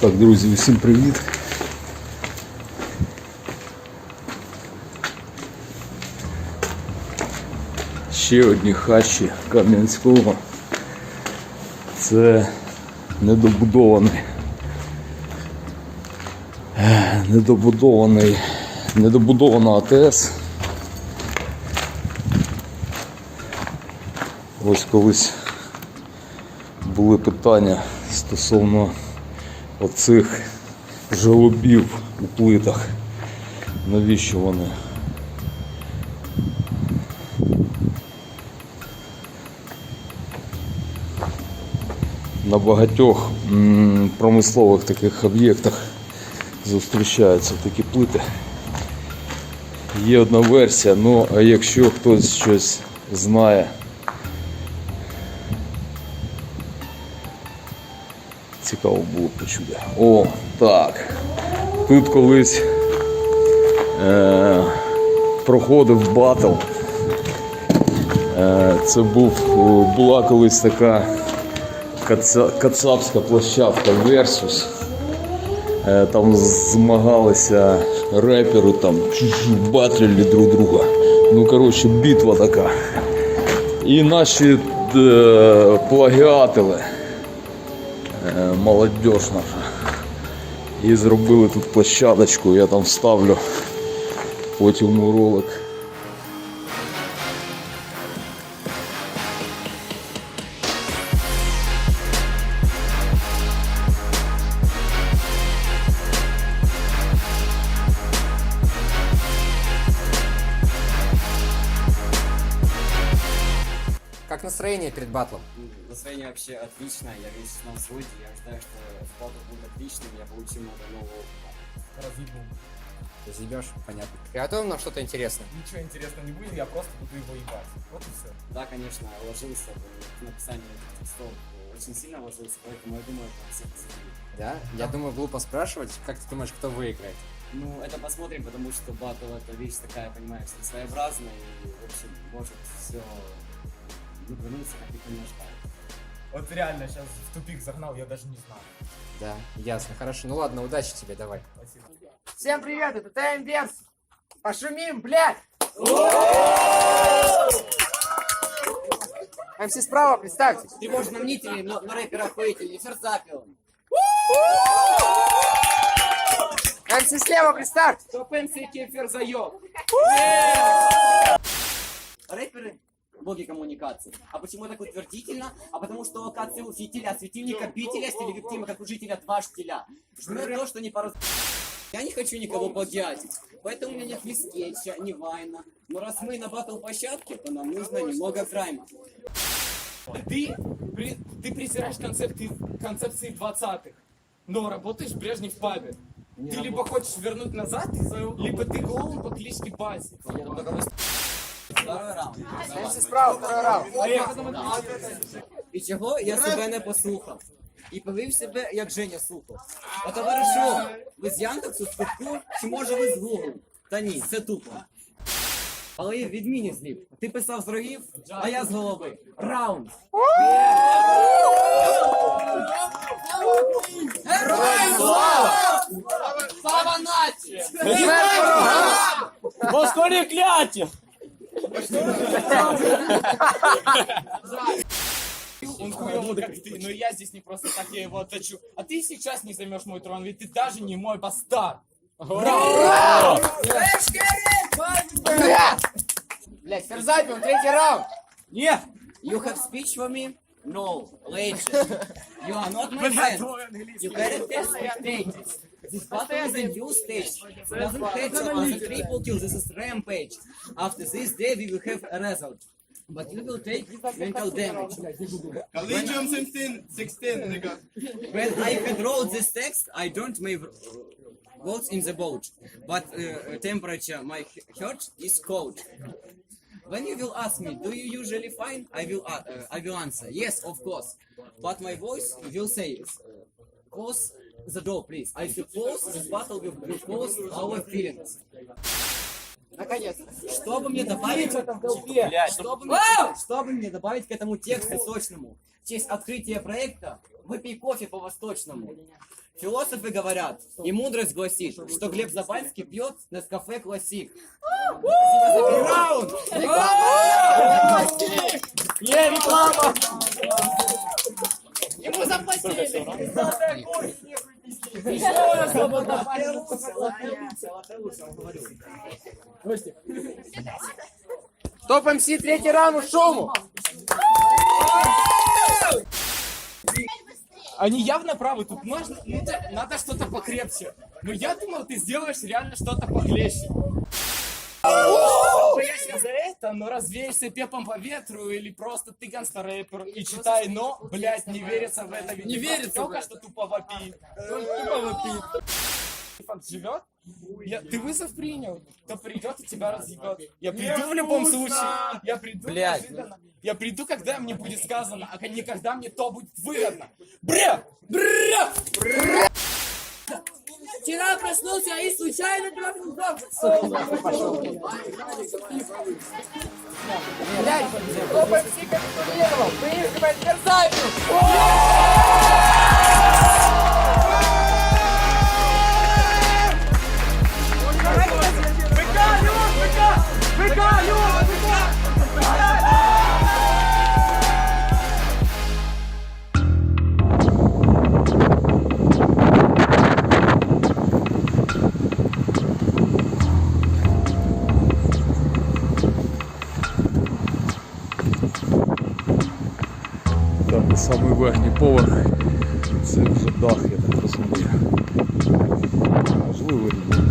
Так, друзі, усім привіт. Ще одні хащі Кам'янського. Це недобудований. Недобудований. Недобудована АТС. Ось колись були питання стосовно оцих желобів у плитах. Навіщо вони? На багатьох промислових таких об'єктах зустрічаються такі плити. Є одна версія, ну а якщо хтось щось знає, цікаво було почути. О, так. Тут колись е, проходив батл. Е, це був, була колись така каца- кацапська площадка Versus. Е, Там змагалися репери, там батлили друг друга. Ну, коротше, битва така. І наші е, плагіатили е, молодежь наша. І зробили тут площадочку, я там вставлю потім ролик. Настроение перед батлом? Настроение вообще отличное, я весь на взводе, я считаю, что батл будет отличным, я получил много нового опыта. разъебу. Зебешь? Понятно. Приготовим нам что-то интересное. Ничего интересного не будет, я просто буду его ебать. Вот и все. Да, конечно, вложился в написание текстов, очень сильно вложился, поэтому я думаю, это всех зацепит. Да? Я думаю, глупо спрашивать. Как ты думаешь, кто выиграет? Ну, это посмотрим, потому что батл это вещь такая, понимаешь, своеобразная, и, в общем, может все вернуться, как никто не ожидает. Вот реально сейчас в тупик загнал, я даже не знаю. Да, ясно. Хорошо. Ну ладно, удачи тебе, давай. Спасибо. Всем привет, это ТМ Пошумим, блядь! МС справа, представьтесь. Тревожно мнительный, но, но рэпер охуительный, Ферзапил. МС слева, представьтесь. Топ МС Кефер заеб. Рэперы боги коммуникации. А почему так утвердительно? А потому что локация у фитиля, светильника, бителя, стилевиктима, как у жителя два штиля. Жмет то, что не по Я не хочу никого плагиатить, поэтому у меня нет ни скетча, ни вайна. Но раз мы на батл площадке, то нам нужно немного крайма. Ты, при- ты презираешь концепты, концепции 20-х, но работаешь в Брежнев пабе. ты либо хочешь вернуть назад, либо ты клоун по кличке Баси. Второй раунд. МС справа, второй раунд. І чого я себе не послухав? І повів себе, як Женя слухав. А товаришу, ви з Яндексу, з Кутку, чи може ви з Google? Та ні, це тупо. Але я в відміні злів. Ти писав з рогів, а я з голови. Раунд. Героям слава! Слава нації! Москалі кляті! Он хуёвый, как ты, но я здесь не просто так, я его отточу. А ты сейчас не займешь мой трон, ведь ты даже не мой бастард. Блядь, Ферзапил, третий раунд. Нет! You have speech for me? No, later. You are not my friend. You character spectators. This battle is a new stage. Doesn't cancel on the triple kill. This is rampage. After this day, we will have a result. But you will take mental damage. Collegium 16, 16, nigga. When I had wrote this text, I don't make votes in the boat. But uh, temperature, my heart is cold. When you will ask me, do you usually find? I will, uh, uh, I will answer, yes, of course. But my voice will say, uh, close the door, please. I suppose this battle will, close our feelings. Наконец, чтобы мне добавить... Чтобы мне, чтобы мне добавить к этому тексту сочному. В честь открытия проекта «Выпей кофе по-восточному». Философы говорят, и мудрость гласит, что Глеб Забальский пьет на кафе классик. Раунд! Е, реклама! Ему заплатили! Топ МС третий раунд шоу! Они явно правы, тут можно, ну, да, надо что-то покрепче. Но я думал, ты сделаешь реально что-то похлеще. Боишься за это, но развеешься пепом по ветру или просто ты гангстер-рэпер и читай, но, блядь, не верится в это. Не верится. Только что тупо вопит. Тупо вопит. Факт живет, я, ты вызов принял, то придет и тебя разъебет. Я приду в любом случае. Я приду неожиданно. Я приду, когда мне будет сказано, а не когда мне то будет выгодно. Бля! Бля! Вчера проснулся и случайно трахнул Блядь, топ МС капитулировал! Выигрывает мерзавец! самий верхній поверх. Це вже дах, я так розумію. Можливо, і ні.